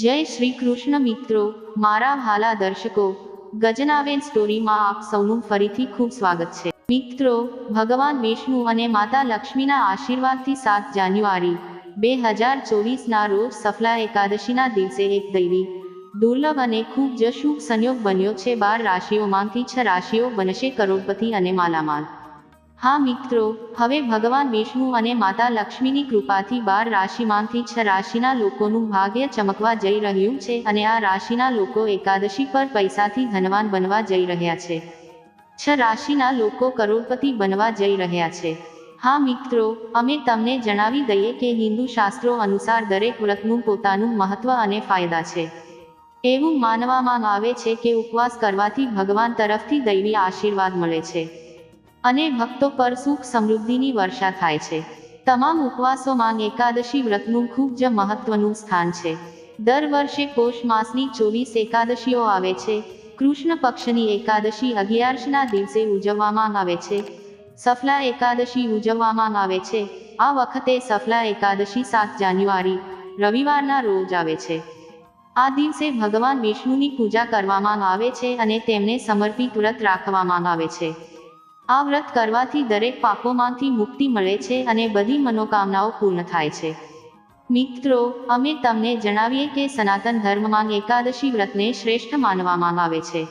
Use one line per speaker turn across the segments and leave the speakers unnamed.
જય શ્રી કૃષ્ણ મિત્રો, મારા હાલા દર્શકો, ગજનાવેન સ્ટોરીમાં આપ સૌનું ફરીથી ખૂબ સ્વાગત છે. મિત્રો, ભગવાન વિષ્ણુ અને માતા લક્ષ્મીના આશીર્વાદથી સાત જાન્યુઆરી, બે હજાર ચોવીસના રોજ સફલા એકાદશીના દિવસે એક દૈવી, દુર્લભ અને ખૂબ જ શુભ સંયોગ બન્યો છે. બાર રાશિઓમાંથી છ રાશિઓ બનશે કરોડપતિ અને માલામાલ. હા મિત્રો, હવે ભગવાન વિષ્ણુ અને માતા લક્ષ્મીની કૃપાથી બાર રાશિમાંથી છ રાશિના લોકોનું ભાગ્ય ચમકવા જઈ રહ્યું છે અને આ રાશિના લોકો એકાદશી પર પૈસાથી ધનવાન બનવા જઈ રહ્યા છે. છ રાશિના લોકો કરોડપતિ બનવા જઈ રહ્યા છે. હા મિત્રો, અમે તમને જણાવી દઈએ કે હિન્દુ શાસ્ત્રો અનુસાર દરેક વ્રતનું પોતાનું મહત્વ અને ફાયદા છે. એવું માનવામાં આવે છે કે ઉપવાસ કરવાથી ભગવાન તરફથી દૈવી આશીર્વાદ મળે છે. અને ભક્તો પર સુખ સમૃદ્ધિની વર્ષા થાય છે. તમામ ઉપવાસોમાં એકાદશી વ્રતનું ખૂબ જ મહત્વનું સ્થાન છે. દર વર્ષે પોષ માસની ચોવીસ એકાદશીઓ આવે છે. કૃષ્ણ પક્ષની એકાદશી અગિયારસના દિવસે ઉજવવામાં આવે છે. સફલા એકાદશી ઉજવવામાં આવે છે. આ વખતે સફલા એકાદશી સાત જાન્યુઆરી, રવિવારના રોજ આવે છે. આ દિવસે ભગવાન વિષ્ણુની પૂજા કરવામાં આવે છે અને તેમને સમર્પિત વ્રત રાખવામાં આવે છે. આ વ્રત કરવાથી દરેક પાપોમાંથી મુક્તિ મળે છે અને બધી મનોકામનાઓ પૂર્ણ થાય છે. મિત્રો, અમે તમને જણાવીએ કે સનાતન ધર્મમાં એકાદશી વ્રતને શ્રેષ્ઠ માનવામાં આવે છે.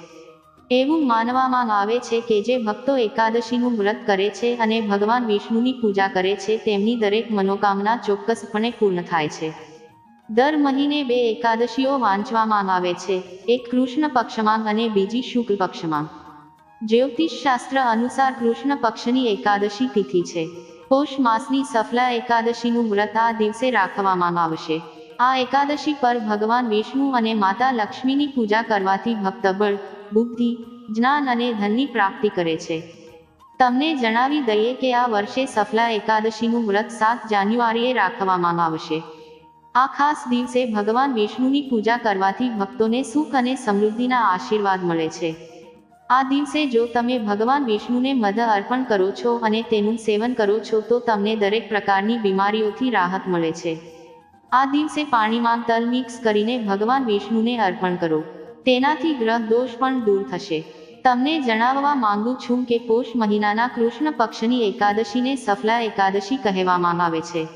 એવું માનવામાં આવે છે કે જે ભક્તો એકાદશીનું વ્રત કરે છે અને ભગવાન વિષ્ણુની પૂજા કરે છે, તેમની દરેક મનોકામના ચોક્કસપણે પૂર્ણ થાય છે. દર મહિને બે એકાદશીઓ વાંચવામાં આવે છે, એક કૃષ્ણ પક્ષમાં અને બીજી શુક્લ પક્ષમાં. જ્યોતિષ શાસ્ત્ર અનુસાર કૃષ્ણ પક્ષની એકાદશી તિથિ છે. પોષ માસની સફલા એકાદશીનું વ્રત આ દિવસે રાખવામાં આવશે. આ એકાદશી પર ભગવાન વિષ્ણુ અને માતા લક્ષ્મીની પૂજા કરવાથી ભક્તબળ, બુદ્ધિ, જ્ઞાન અને ધનની પ્રાપ્તિ કરે છે. તમને જણાવી દઈએ કે આ વર્ષે સફલા એકાદશીનું વ્રત સાત જાન્યુઆરીએ રાખવામાં આવશે. આ ખાસ દિવસે ભગવાન વિષ્ણુની પૂજા કરવાથી ભક્તોને સુખ અને સમૃદ્ધિના આશીર્વાદ મળે છે. આ દિવસે જો તમે ભગવાન વિષ્ણુને મધ અર્પણ કરો છો અને તેનું સેવન કરો છો, તો તમને દરેક પ્રકારની બીમારીઓથી રાહત મળે છે. આ દિવસે પાણીમાં તલ મિક્સ કરીને ભગવાન વિષ્ણુને અર્પણ કરો. તેનાથી ગ્રહ દોષ પણ દૂર થશે. તમને જણાવવા માંગુ છું કે પોષ મહિનાના કૃષ્ણ પક્ષની એકાદશીને સફલા એકાદશી કહેવામાં આવે છે.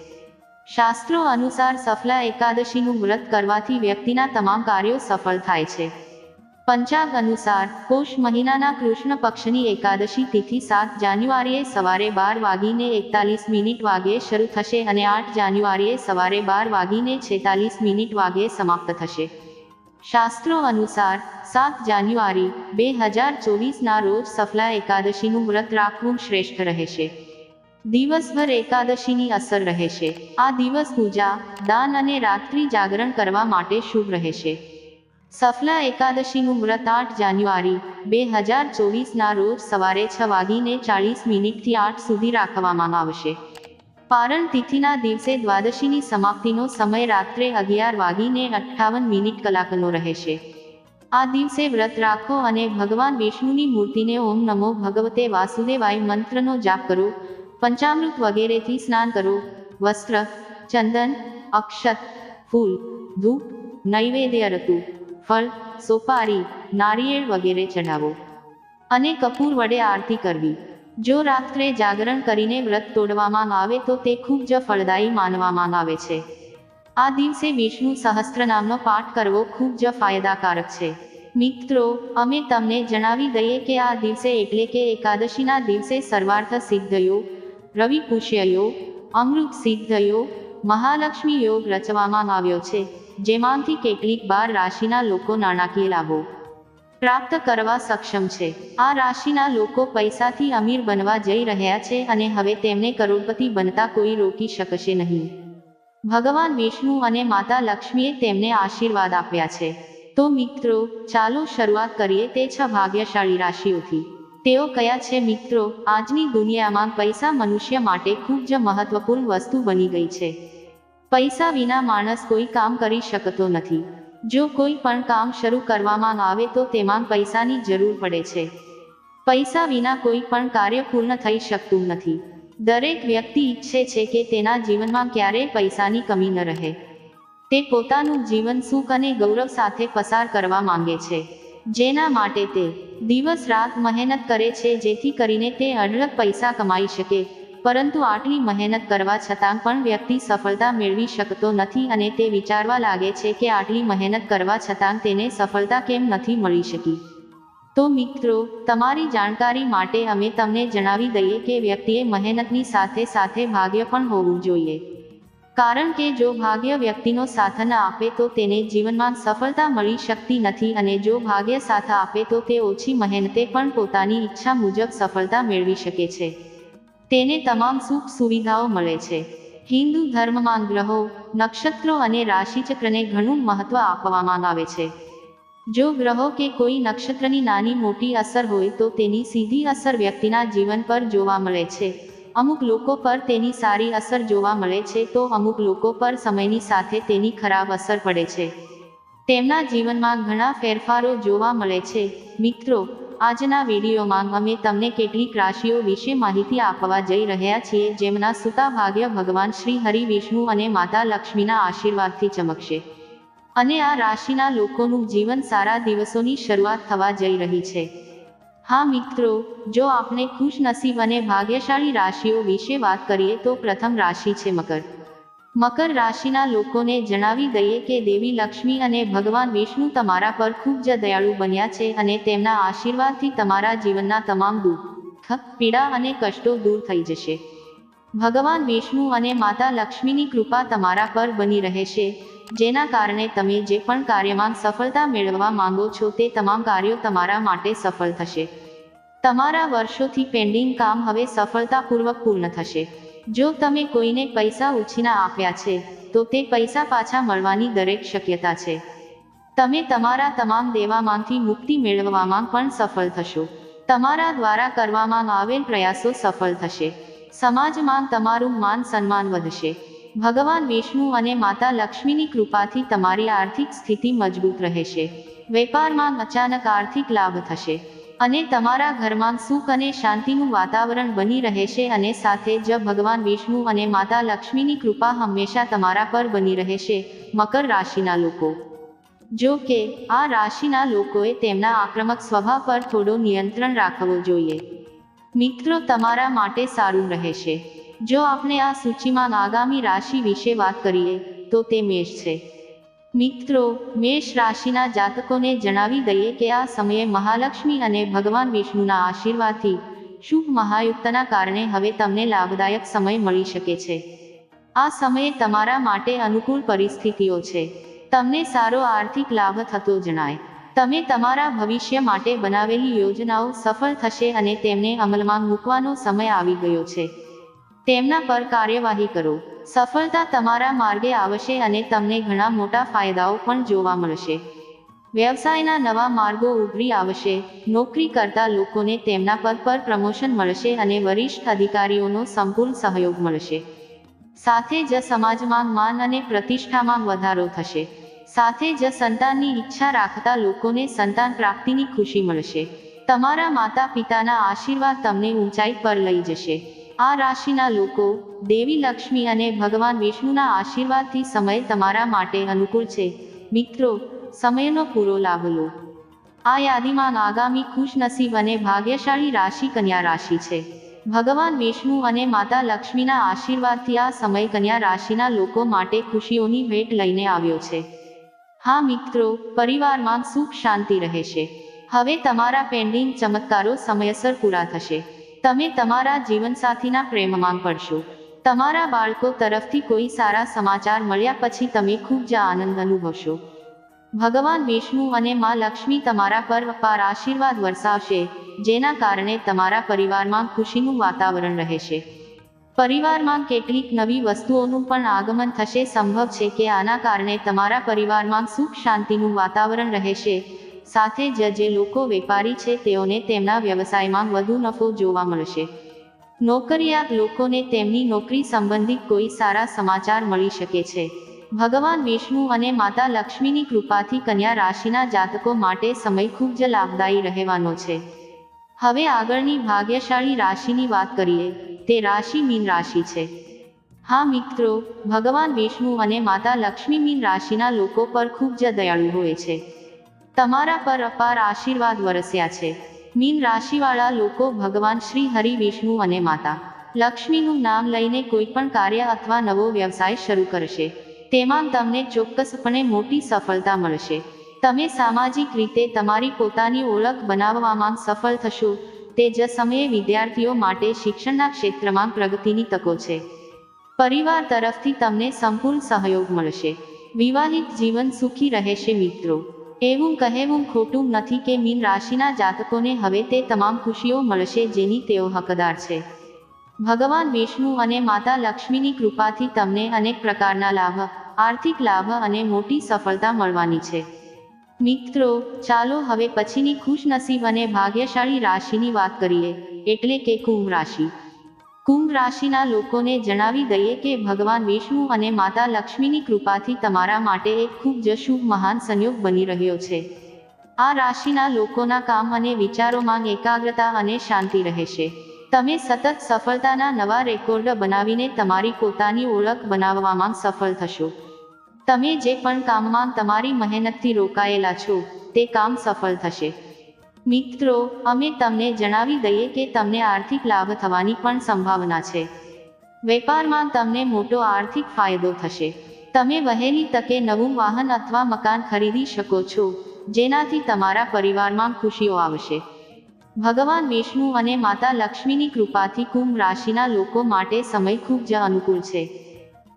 શાસ્ત્રો અનુસાર સફલા એકાદશીનું વ્રત કરવાથી વ્યક્તિના તમામ કાર્યો સફળ થાય છે. પંચાંગ અનુસાર, પોષ મહિનાના કૃષ્ણ પક્ષની એકાદશી તિથિ સાત જાન્યુઆરીએ સવારે બાર વાગીને એકતાલીસ મિનિટ વાગ્યે શરૂ થશે અને આઠ જાન્યુઆરીએ સવારે બાર વાગીને છેતાલીસ મિનિટ વાગ્યે સમાપ્ત થશે. શાસ્ત્રો અનુસાર, સાત જાન્યુઆરી, બે હજાર ચોવીસના રોજ સફલા એકાદશીનું વ્રત રાખવું શ્રેષ્ઠ રહેશે. દિવસભર એકાદશીની અસર રહેશે. આ દિવસ પૂજા, દાન અને રાત્રિ જાગરણ કરવા માટે શુભ રહેશે. સફલા એકાદશીનું વ્રત આઠ જાન્યુઆરી, બે હજાર ચોવીસના રોજ સવારે છ વાગીને ચાળીસ મિનિટથી આઠ સુધી રાખવામાં આવશે. પારણ તિથિના દિવસે દ્વાદશીની સમાપ્તિનો સમય રાત્રે અગિયાર વાગીને અઠ્ઠાવન મિનિટ કલાકનો રહેશે. આ દિવસે વ્રત રાખો અને ભગવાન વિષ્ણુની મૂર્તિને ઓમ નમો ભગવતે વાસુદેવાય મંત્રનો જાપ કરો, પંચામૃત વગેરેથી સ્નાન કરો, વસ્ત્ર, ચંદન, અક્ષત, ફૂલ, ધૂપ, નૈવેદ્ય રતું ફળ, સોપારી, નારિયેળ વગેરે ચઢાવો અને કપૂર વડે આરતી કરવી. જો રાત્રે જાગરણ કરીને વ્રત તોડવામાં આવે તો તે ખૂબ જ ફળદાયી માનવામાં આવે છે. આ દિવસે વિષ્ણુ સહસ્ત્રનામનો પાઠ કરવો ખૂબ જ ફાયદાકારક છે. મિત્રો, અમે તમને જણાવી દઈએ કે આ દિવસે એટલે કે એકાદશીના દિવસે સર્વાર્થ સિદ્ધયો, રવિ પુષ્યયો, અમૃત સિદ્ધયો, મહાલક્ષ્મી યોગ રચવામાં આવ્યો છે. જેમાંથી કેટલીક બાર રાશિના લોકો નાણાકીય લાભો પ્રાપ્ત કરવા સક્ષમ છે. આ રાશિના લોકો પૈસાથી અમીર બનવા જઈ રહ્યા છે અને હવે તેમને કરોડપતિ બનતા કોઈ રોકી શકશે નહીં. ભગવાન વિષ્ણુ અને માતા લક્ષ્મીએ તેમને આશીર્વાદ આપ્યા છે. તો મિત્રો, ચાલો શરૂઆત કરીએ તે છ ભાગ્યશાળી રાશિઓથી. તેઓ કયા છે? મિત્રો, આજની દુનિયામાં પૈસા મનુષ્ય માટે ખૂબ જ મહત્વપૂર્ણ વસ્તુ બની ગઈ છે. પૈસા વિના માણસ કોઈ કામ કરી શકતો નથી. જો કોઈ પણ કામ શરૂ કરવામાં આવે તો તેમાં પૈસાની જરૂર પડે છે. પૈસા વિના કોઈ પણ કાર્ય પૂર્ણ થઈ શકતું નથી. દરેક વ્યક્તિ ઈચ્છે છે કે તેના જીવનમાં ક્યારેય પૈસાની કમી ન રહે. તે પોતાનું જીવન સુખ અને ગૌરવ સાથે પસાર કરવા માંગે છે. જેના માટે તે દિવસ રાત મહેનત કરે છે જેથી કરીને તે અઢળક પૈસા કમાઈ શકે. પરંતુ આટલી મહેનત કરવા છતાં પણ વ્યક્તિ સફળતા મેળવી શકતો નથી અને તે વિચારવા લાગે છે કે આટલી મહેનત કરવા છતાં તેને સફળતા કેમ નથી મળી શકી. તો મિત્રો, તમારી જાણકારી માટે અમે તમને જણાવી દઈએ કે વ્યક્તિએ મહેનતની સાથે સાથે ભાગ્ય પણ હોવું જોઈએ. કારણ કે જો ભાગ્ય વ્યક્તિનો સાથ ન આપે તો તેને જીવનમાં સફળતા મળી શકતી નથી અને જો ભાગ્ય સાથ આપે તો તે ઓછી મહેનતે પણ પોતાની ઈચ્છા મુજબ સફળતા મેળવી શકે છે. તેને તમામ સુખ સુવિધાઓ મળે છે. હિન્દુ ધર્મમાં ગ્રહો, નક્ષત્રો અને રાશિચક્રને ઘણું મહત્વ આપવામાં આવે છે. જો ગ્રહો કે કોઈ નક્ષત્રની નાની મોટી અસર હોય તો તેની સીધી અસર વ્યક્તિના જીવન પર જોવા મળે છે. અમુક લોકો પર તેની સારી અસર જોવા મળે છે તો અમુક લોકો પર સમયની સાથે તેની ખરાબ અસર પડે છે. તેમના જીવનમાં ઘણા ફેરફારો જોવા મળે છે. મિત્રો આજના વિડીયોમાં અમે તમને કેટલીક રાશિઓ વિશે માહિતી આપવા જઈ રહ્યા છીએ જેમના સુતા ભાગ્ય ભગવાન શ્રી હરિ વિષ્ણુ અને માતા લક્ષ્મીના આશીર્વાદથી ચમકશે. અને આ રાશિના લોકોનું જીવન સારા દિવસોની શરૂઆત થવા જઈ રહી છે. હા મિત્રો, જો આપણે ખુશનસીબ અને ભાગ્યશાળી રાશિઓ વિશે વાત કરીએ તો પ્રથમ રાશિ છે મકર. મકર રાશિના લોકોને જણાવી દઈએ કે દેવી લક્ષ્મી અને ભગવાન વિષ્ણુ તમારા પર ખૂબ જ દયાળુ બન્યા છે અને તેમના આશીર્વાદથી તમારા જીવનના તમામ દુઃખ પીડા અને કષ્ટો દૂર થઈ જશે. ભગવાન વિષ્ણુ અને માતા લક્ષ્મીની કૃપા તમારા પર બની રહેશે, જેના કારણે તમે જે પણ કાર્યમાં સફળતા મેળવવા માંગો છો તે તમામ કાર્યો તમારા માટે સફળ થશે. તમારા વર્ષોથી પેન્ડિંગ કામ હવે સફળતાપૂર્વક પૂર્ણ થશે. જો તમે કોઈને પૈસા ઉછીના આપ્યા છે, તો તે પૈસા પાછા મળવાની દરેક શક્યતા છે. તમે તમારા તમામ દેવામાંથી મુક્તિ મેળવવામાં પણ સફળ થશો. તમારા દ્વારા કરવામાં આવેલ પ્રયાસો સફળ થશે. સમાજમાં તમારું માન સન્માન વધશે. ભગવાન વિષ્ણુ અને માતા લક્ષ્મીની કૃપાથી તમારી આર્થિક સ્થિતિ મજબૂત રહેશે. વેપારમાં અચાનક આર્થિક લાભ થશે. અને તમારા ઘરમાં સુખ અને શાંતિનું વાતાવરણ બની રહેશે અને સાથે જ ભગવાન વિષ્ણુ અને માતા લક્ષ્મીની કૃપા હંમેશા તમારા પર બની રહેશે, મકર રાશિના લોકો. જો કે, આ રાશિના લોકોએ તેમના આક્રમક સ્વભાવ પર થોડો નિયંત્રણ રાખવો જોઈએ. મિત્રો, તમારા માટે સારું રહેશે. જો આપણે આ સૂચિમાં આગામી રાશિ વિશે વાત કરીએ, તો તે મેષ છે. મિત્રો, મેષ રાશિના જાતકોને જણાવી દઈએ કે આ સમયે મહાલક્ષ્મી અને ભગવાન વિષ્ણુના આશીર્વાદથી શુભ મહાયુક્તના કારણે હવે તમને લાભદાયક સમય મળી શકે છે. આ સમયે તમારા માટે અનુકૂળ પરિસ્થિતિઓ છે. તમને સારો આર્થિક લાભ થતો જણાય. તમે તમારા ભવિષ્ય માટે બનાવેલી યોજનાઓ સફળ થશે અને તેમને અમલમાં મૂકવાનો સમય આવી ગયો છે. તેમના પર કાર્યવાહી કરો. સફળતા તમારા માર્ગે આવશે અને તમને ઘણા મોટા ફાયદાઓ પણ જોવા મળશે. વ્યવસાયના નવા માર્ગો ઉભરી આવશે. નોકરી કરતા લોકોને તેમના પદ પર પ્રમોશન મળશે અને વરિષ્ઠ અધિકારીઓનો સંપૂર્ણ સહયોગ મળશે. સાથે જ સમાજમાં માન અને પ્રતિષ્ઠામાં વધારો થશે. સાથે જ સંતાનની ઈચ્છા રાખતા લોકોને સંતાન પ્રાપ્તિની ખુશી મળશે. તમારા માતા પિતાના આશીર્વાદ તમને ઊંચાઈ પર લઈ જશે. આ રાશિના લોકો દેવી, લક્ષ્મી અને ભગવાન વિષ્ણુના આશીર્વાદથી સમય તમારા માટે અનુકૂળ છે. મિત્રો, સમયનો પૂરો લાભ લો. આ યાદીમાં આગામી ખુશનસીબ અને ભાગ્યશાળી રાશિ કન્યા રાશિ છે. ભગવાન વિષ્ણુ અને માતા લક્ષ્મીના આશીર્વાદથી આ સમય કન્યા રાશિના લોકો માટે ખુશીઓની ભેટ લઈને આવ્યો છે. હા મિત્રો, પરિવારમાં સુખ શાંતિ રહેશે. હવે તમારા પેન્ડિંગ ચમત્કારો સમયસર પૂરા થશે. તમે તમારા જીવનસાથીના પ્રેમમાં પડશો. તમારા બાળકો તરફથી કોઈ સારા સમાચાર મળ્યા પછી તમે ખૂબ જ આનંદ અનુભવશો. ભગવાન વિષ્ણુ અને માં લક્ષ્મી તમારા પર અપાર આશીર્વાદ વરસાવશે, જેના કારણે તમારા પરિવારમાં ખુશીનું વાતાવરણ રહેશે. પરિવારમાં કેટલીક નવી વસ્તુઓનું પણ આગમન થશે, સંભવ છે કે આના કારણે તમારા પરિવારમાં સુખ શાંતિનું વાતાવરણ રહેશે સાથે જ જે લોકો વેપારી છે, તેઓને તેમના વ્યવસાયમાં વધુ નફો જોવા મળશે. નોકરિયાત લોકોને તેમની નોકરી સંબંધિત કોઈ સારા સમાચાર મળી શકે છે. ભગવાન વિષ્ણુ અને માતા લક્ષ્મીની કૃપાથી કન્યા રાશિના જાતકો માટે સમય ખૂબ જ લાભદાયી રહેવાનો છે. હવે આગળની ભાગ્યશાળી રાશિની વાત કરીએ, તે રાશિ મીન રાશિ છે. હા મિત્રો, ભગવાન વિષ્ણુ અને માતા લક્ષ્મી મીન રાશિના લોકો પર ખૂબ જ દયાળુ હોય છે. તમારા પર અપાર આશીર્વાદ વરસ્યા છે. મીન રાશિવાળા લોકો ભગવાન શ્રી હરિ, વિષ્ણુ અને માતા. લક્ષ્મીનું નામ લઈને કોઈ પણ કાર્ય અથવા નવો વ્યવસાય શરૂ કરશે. તેમાં તમને ચોક્કસપણે મોટી સફળતા મળશે. તમે સામાજિક રીતે તમારી પોતાની ઓળખ બનાવવામાં સફળ થશો. તે જ સમયે વિદ્યાર્થીઓ માટે શિક્ષણના ક્ષેત્રમાં પ્રગતિની તકો છે. પરિવાર તરફથી તમને સંપૂર્ણ સહયોગ મળશે. વિવાહિત જીવન સુખી રહેશે મિત્રો. એવું કહેવું ખોટું નથી કે મીન રાશિના જાતકોને હવે તે તમામ ખુશીઓ મળશે જેની તેઓ હકદાર છે. ભગવાન વિષ્ણુ અને માતા લક્ષ્મીની કૃપાથી તમને અનેક પ્રકારના લાભ, આર્થિક લાભ અને મોટી સફળતા મળવાની છે. મિત્રો, ચાલો હવે પછીની ખુશનસીબ અને ભાગ્યશાળી રાશિની વાત કરીએ, એટલે કે કુંભ રાશિ. કુંભ રાશિના લોકોને જણાવી દઈએ કે ભગવાન વિષ્ણુ અને માતા લક્ષ્મીની કૃપાથી તમારા માટે એક ખૂબ જ શુભ મહાન સંયોગ બની રહ્યો છે. આ રાશિના લોકોના કામ અને વિચારોમાં એકાગ્રતા અને શાંતિ રહેશે. તમે સતત સફળતાના નવા રેકોર્ડ બનાવીને તમારી પોતાની ઓળખ બનાવવામાં સફળ થશો. તમે જે પણ કામમાં તમારી મહેનતથી રોકાયેલા છો, તે કામ સફળ થશે. મિત્રો, અમે તમને જણાવી દઈએ કે તમને આર્થિક લાભ થવાની પણ સંભાવના છે. વેપારમાં તમને મોટો આર્થિક ફાયદો થશે. તમે વહેલી તકે નવું વાહન અથવા મકાન ખરીદી શકો છો, જેનાથી તમારા પરિવારમાં ખુશીઓ આવશે. ભગવાન વિષ્ણુ અને માતા લક્ષ્મીની કૃપાથી કુંભ રાશિના લોકો માટે સમય ખૂબ જ અનુકૂળ છે.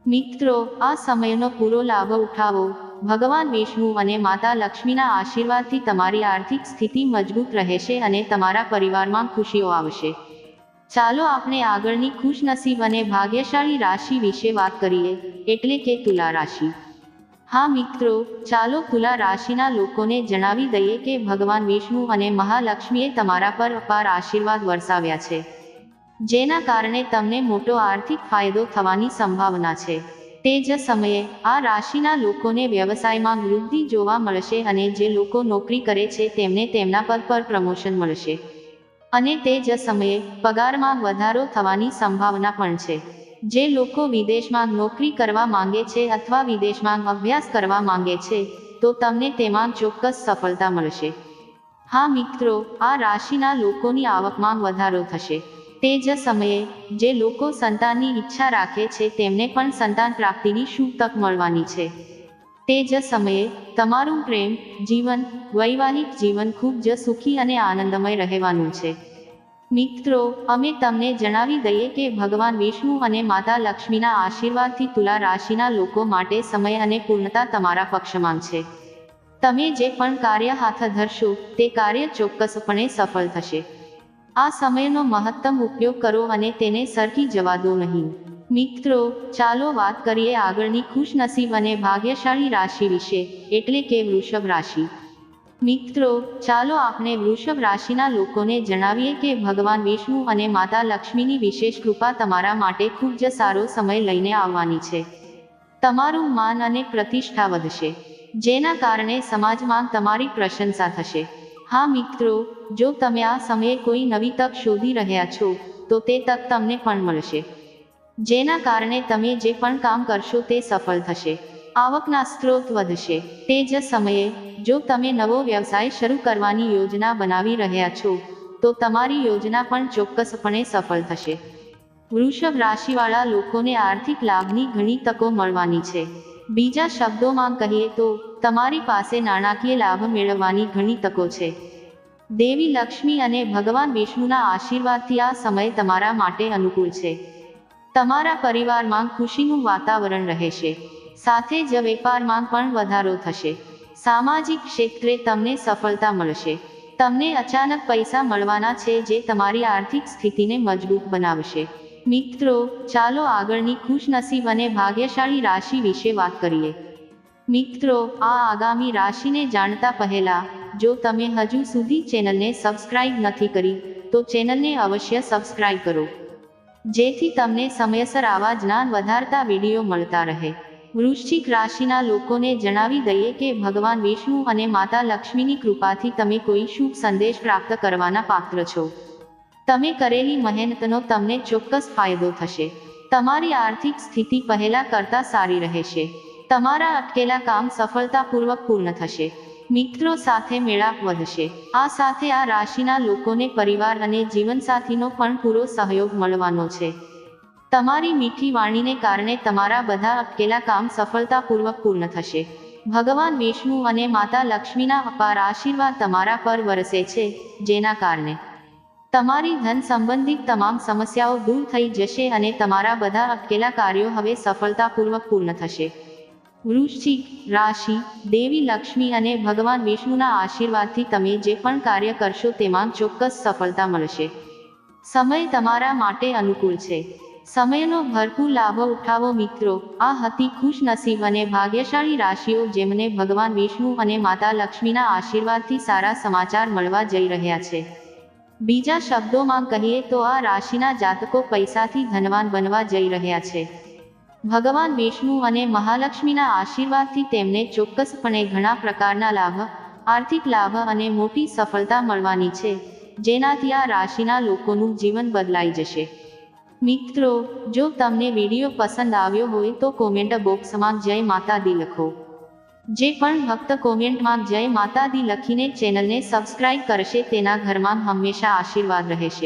મિત્રો, આ સમયનો પૂરો લાભ ઉઠાવો. ભગવાન વિષ્ણુ અને માતા લક્ષ્મીના આશીર્વાદથી તમારી આર્થિક સ્થિતિ મજબૂત રહેશે અને તમારા પરિવારમાં ખુશીઓ આવશે. ચાલો આપણે આગળની ખુશનસીબ અને ભાગ્યશાળી રાશિ વિશે વાત કરીએ, એટલે કે તુલા રાશિ. હા મિત્રો, ચાલો તુલા રાશિના લોકોને જણાવી દઈએ કે ભગવાન વિષ્ણુ અને મહાલક્ષ્મીએ તમારા પર અપાર આશીર્વાદ વરસાવ્યા છે. જેના કારણે તમને મોટો આર્થિક ફાયદો થવાની સંભાવના છે. તે જ સમયે આ રાશિના લોકોને વ્યવસાયમાં વૃદ્ધિ જોવા મળશે અને જે લોકો નોકરી કરે છે તેમને તેમના પદ પર પ્રમોશન મળશે. અને તે જ સમયે પગારમાં વધારો થવાની સંભાવના પણ છે. જે લોકો વિદેશમાં નોકરી કરવા માંગે છે અથવા વિદેશમાં અભ્યાસ કરવા માંગે છે, તો તમને તેમાં ચોક્કસ સફળતા મળશે. હા મિત્રો, આ રાશિના લોકોની આવકમાં વધારો થશે. તે જ સમયે, જે લોકો સંતાનની ઈચ્છા રાખે છે તેમને પણ સંતાન પ્રાપ્તિની શુભ તક મળવાની છે? તે જ સમયે, તમારું પ્રેમ, જીવન, વૈવાહિક જીવન ખૂબ જ સુખી અને આનંદમય રહેવાનું છે. મિત્રો, અમે તમને જણાવી દઈએ કે ભગવાન વિષ્ણુ અને માતા લક્ષ્મીના આશીર્વાદથી તુલા રાશિના લોકો માટે સમય અને પૂર્ણતા તમારા પક્ષમાં છે. તમે જે પણ કાર્ય હાથ ધરશો, તે કાર્ય ચોક્કસપણે સફળ થશે. આ સમયનો મહત્તમ ઉપયોગ કરો અને તેને સરકી જવા દો નહીં. મિત્રો, ચાલો વાત કરીએ આગળની ખુશનસીબ અને ભાગ્યશાળી રાશિ વિશે, એટલે કે વૃષભ રાશિ. મિત્રો, ચાલો આપણે વૃષભ રાશિના લોકોને જણાવીએ કે ભગવાન વિષ્ણુ અને માતા લક્ષ્મીની વિશેષ કૃપા તમારા માટે ખૂબ જ સારો સમય લઈને આવવાની છે. તમારું માન અને પ્રતિષ્ઠા વધશે, જેના કારણે સમાજમાં તમારી પ્રશંસા થશે. હા મિત્રો જો તમે આ સમયે કોઈ નવી તક શોધી રહ્યા છો, તો તે તક તમને પણ મળશે. જેના કારણે તમે જે પણ કામ કરશો તે સફળ થશે. આવકના સ્ત્રોત વધશે. તે જ સમયે, જો તમે નવો વ્યવસાય શરૂ કરવાની યોજના બનાવી રહ્યા છો, તો તમારી યોજના પણ ચોક્કસપણે સફળ થશે. વૃષભ રાશિવાળા લોકોને આર્થિક લાભની ઘણી તકો મળવાની છે. બીજા શબ્દોમાં કહીએ તો, તમારી પાસે નાણાકીય લાભ મેળવવાની ઘણી તકો છે. દેવી લક્ષ્મી અને ભગવાન વિષ્ણુના આશીર્વાદથી આ સમય તમારા માટે અનુકૂળ છે. તમારા પરિવારમાં ખુશીનું વાતાવરણ રહેશે સાથે જ વેપારમાં પણ વધારો થશે. સામાજિક ક્ષેત્રે તમને સફળતા મળશે. તમને અચાનક પૈસા મળવાના છે જે તમારી આર્થિક સ્થિતિને મજબૂત બનાવશે. મિત્રો, ચાલો આગળની ખુશનસીબ અને ભાગ્યશાળી રાશિ વિશે વાત કરીએ. મિત્રો, આ આગામી રાશિને જાણતા પહેલા જો તમે હજુ સુધી ચેનલને સબસ્ક્રાઇબ નથી કરી, તો ચેનલને અવશ્ય સબસ્ક્રાઇબ કરો. જેથી તમને સમયસર આવા જ્ઞાન વધારતા વીડિયો મળતા રહે. વૃશ્ચિક રાશિના લોકોને જણાવી દઈએ કે ભગવાન વિષ્ણુ અને માતા લક્ષ્મીની કૃપાથી તમે કોઈ શુભ સંદેશ પ્રાપ્ત કરવાના પાત્ર છો. તમે કરેલી મહેનતનો તમને ચોક્કસ ફાયદો થશે. તમારી આર્થિક સ્થિતિ પહેલા કરતા સારી રહેશે. તમારા અટકેલા કામ સફળતાપૂર્વક પૂર્ણ થશે. મિત્રો સાથે મેળાપ વધશે. આ સાથે આ રાશિના લોકોને પરિવાર અને જીવનસાથીનો પણ પૂરો સહયોગ મળવાનો છે. તમારી મીઠી વાણીને કારણે તમારા બધા અટકેલા કામ સફળતાપૂર્વક પૂર્ણ થશે. ભગવાન વિષ્ણુ અને માતા લક્ષ્મીના અપાર આશીર્વાદ તમારા પર વરસે છે, જેના કારણે. તમારી ધન સંબંધિત તમામ સમસ્યાઓ દૂર થઈ જશે અને તમારા બધા અટકેલા કાર્યો હવે સફળતાપૂર્વક પૂર્ણ થશે. વૃશ્ચિક રાશિ, દેવી, લક્ષ્મી અને ભગવાન વિષ્ણુના આશીર્વાદથી તમે જે પણ કાર્ય કરશો તેમાં ચોક્કસ સફળતા મળશે. સમય તમારા માટે અનુકૂળ છે. સમયનો ભરપૂર લાભ ઉઠાવો મિત્રો. આ હતી ખુશનસીબ અને ભાગ્યશાળી રાશિઓ જેમને ભગવાન વિષ્ણુ અને માતા લક્ષ્મીના આશીર્વાદથી સારા સમાચાર મળવા જઈ રહ્યા છે. બીજા શબ્દોમાં કહીએ તો આ રાશિના જાતકો પૈસાથી ધનવાન બનવા જઈ રહ્યા છે. ભગવાન વિષ્ણુ અને મહાલક્ષ્મીના આશીર્વાદથી તેમને ચોક્કસપણે ઘણા પ્રકારના લાભ, આર્થિક લાભ અને મોટી સફળતા મળવાની છે, જેનાથી આ રાશિના લોકોનું જીવન બદલાઈ જશે. મિત્રો, જો તમને વીડિયો પસંદ આવ્યો હોય તો કોમેન્ટ બોક્સમાં જય માતા દી લખો. જે પણ ભક્ત કોમેન્ટમાં જય માતા દી લખીને ચેનલને સબસ્ક્રાઇબ કરશે તેના ઘરમાં હંમેશા આશીર્વાદ રહેશે.